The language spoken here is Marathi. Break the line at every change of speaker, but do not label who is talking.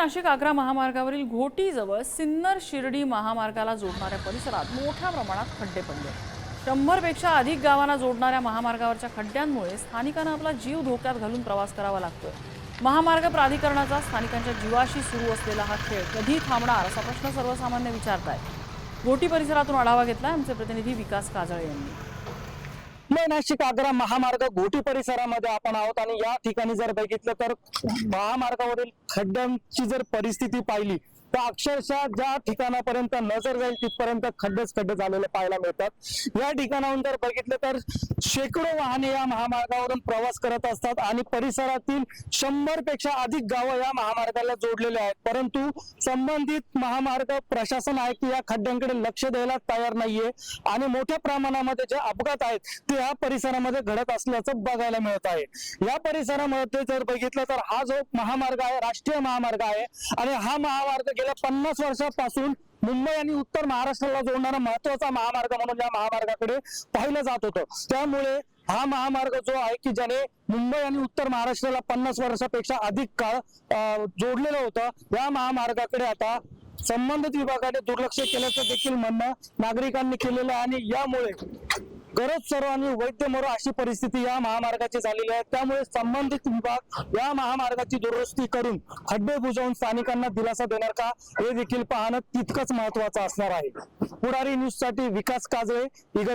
नाशिक आग्रा महामार्गावरील घोटीजवळ सिन्नर शिर्डी महामार्गाला जोडणाऱ्या परिसरात मोठ्या प्रमाणात खड्डे पडले. शंभरपेक्षा अधिक गावांना जोडणाऱ्या महामार्गावरच्या खड्ड्यांमुळे स्थानिकांना आपला जीव धोक्यात घालून प्रवास करावा लागतोय. महामार्ग प्राधिकरणाचा स्थानिकांच्या जीवाशी सुरू असलेला हा खेळ कधी थांबणार असा प्रश्न सर्वसामान्य विचारतायत. घोटी परिसरातून आढावा घेतला आमचे प्रतिनिधी विकास काजळे यांनी.
पुणे नाशिक आग्रा महामार्ग घोटी परिसरामध्ये आपण आहोत आणि या ठिकाणी जर बघितलं तर महामार्गावरील खड्ड्यांची जर परिस्थिती पाहिली तर अक्षरशः ज्या ठिकाणापर्यंत नजर जाईल तिथपर्यंत खड्डेच खड्डे झालेले पाहायला मिळतात. या ठिकाणाहून जर बघितलं तर शेकडो वाहने या महामार्गावरून प्रवास करत असतात आणि परिसरातील शंभरपेक्षा अधिक गावं या महामार्गाला जोडलेले आहेत. परंतु संबंधित महामार्ग प्रशासन आहे की या खड्ड्यांकडे लक्ष द्यायला तयार नाहीये आणि मोठ्या प्रमाणामध्ये जे अपघात आहेत ते या परिसरामध्ये घडत असल्याचं बघायला मिळत आहे. या परिसरामध्ये जर बघितलं तर हा जो महामार्ग आहे राष्ट्रीय महामार्ग आहे आणि हा महामार्ग गेल्या पन्नास वर्षापासून मुंबई आणि उत्तर महाराष्ट्राला जोडणारा महत्त्वाचा महामार्ग म्हणून या महामार्गाकडे पाहिलं जात होतं. त्यामुळे हा महामार्ग जो आहे की ज्याने मुंबई आणि उत्तर महाराष्ट्राला पन्नास वर्षापेक्षा अधिक काळ जोडलेलं होतं या महामार्गाकडे आता संबंधित विभागाने दुर्लक्ष केल्याचं देखील म्हणणं नागरिकांनी केलेलं आणि यामुळे गरज सर्व आणि वैद्य मरो अशी परिस्थिती या महामार्गाची झालेली आहे. त्यामुळे संबंधित विभाग या महामार्गाची दुरुस्ती करून खड्डे बुजवून स्थानिकांना दिलासा देणार का हे देखील पाहणं तितकंच महत्वाचं असणार आहे. पुढारी न्यूजसाठी विकास काजळे इगत